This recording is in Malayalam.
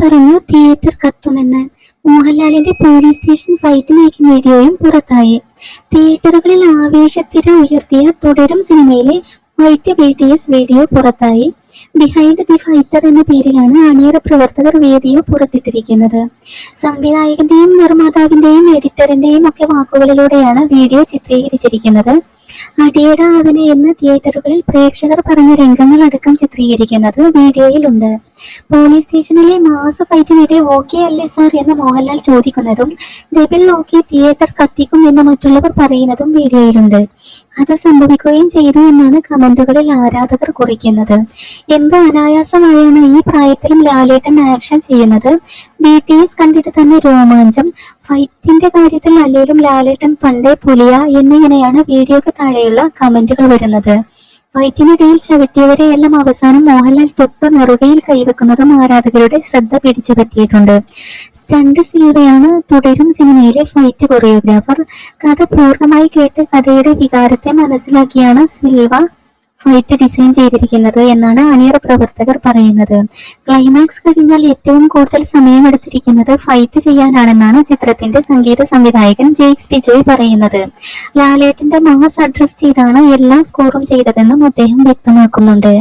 പറഞ്ഞു തിയേറ്റർ കത്തുമെന്ന്. മോഹൻലാലിന്റെ പോലീസ് സ്റ്റേഷൻ ഫൈറ്റ് മേക്കിംഗ് വീഡിയോയും പുറത്തായി. തിയേറ്ററുകളിൽ ആവേശത്തിര ഉയർത്തിയ തുടരും സിനിമയിലെ white B T S video പുറത്തായി. ബിഹൈൻഡ് ദി ഫൈറ്റർ എന്ന പേരിലാണ് അണിയറ പ്രവർത്തകർ വീഡിയോ പുറത്തിട്ടിരിക്കുന്നത്. സംവിധായകന്റെയും നിർമ്മാതാവിന്റെയും എഡിറ്ററിന്റെയും ഒക്കെ വാക്കുകളിലൂടെയാണ് വീഡിയോ ചിത്രീകരിച്ചിരിക്കുന്നത്. അടിയട ആവന എന്ന തിയേറ്ററുകളിൽ പ്രേക്ഷകർ പറഞ്ഞ രംഗങ്ങളടക്കം ചിത്രീകരിക്കുന്നത് വീഡിയോയിലുണ്ട് പോലീസ് സ്റ്റേഷനിലെ മാസ ഫൈറ്റിനിടെ ഓക്കെ അല്ലേ സാർ എന്ന് മോഹൻലാൽ ചോദിക്കുന്നതും ഡബിൾ ഓക്കെ തിയേറ്റർ കത്തിക്കും എന്ന് മറ്റുള്ളവർ പറയുന്നതും വീഡിയോയിലുണ്ട് അത് സംഭവിക്കുകയും ചെയ്തു എന്നാണ് കമന്റുകളിൽ ആരാധകർ കുറിക്കുന്നത്. എന്ത് അനായാസമായാണ് ഈ പ്രായത്തിലും ലാലേട്ടൻ ആക്ഷൻ ചെയ്യുന്നത്? ബി ടി എസ് കണ്ടിട്ട് തന്നെ രോമാഞ്ചം. ഫൈറ്റിന്റെ കാര്യത്തിൽ അല്ലെങ്കിലും ലാലേട്ടൻ പണ്ടേ പുലിയ എന്നിങ്ങനെയാണ് വീഡിയോക്ക് താഴെയുള്ള കമന്റുകൾ വരുന്നത്. ഫൈറ്റിനിടയിൽ ചവിട്ടിയവരെ എല്ലാം അവസാനം മോഹൻലാൽ തൊട്ട് നെറുകയിൽ കൈവെക്കുന്നതും ആരാധകരുടെ ശ്രദ്ധ പിടിച്ചുപറ്റിയിട്ടുണ്ട് സ്റ്റണ്ട് സിനിമയാണ് തുടരും സിനിമയിലെ ഫൈറ്റ് കൊറിയോഗ്രാഫർ കഥ പൂർണമായി കേട്ട് കഥയുടെ വികാരത്തെ മനസ്സിലാക്കിയാണ് സിൽവ ഫൈറ്റ് ഡിസൈൻ ചെയ്തിരിക്കുന്നത് എന്നാണ് അണിയറ പ്രവർത്തകർ പറയുന്നത്. ക്ലൈമാക്സ് കഴിഞ്ഞാൽ ഏറ്റവും കൂടുതൽ സമയമെടുത്തിരിക്കുന്നത് ഫൈറ്റ് ചെയ്യാനാണെന്നാണ് ചിത്രത്തിന്റെ സംഗീത സംവിധായകൻ ജെയ്ക്സ് ബിജോയ് പറയുന്നത്. ലാലേട്ടന്റെ മാസ് അഡ്രസ് ചെയ്താണ് എല്ലാ സ്കോറും ചെയ്തതെന്നും അദ്ദേഹം വ്യക്തമാക്കുന്നുണ്ട്.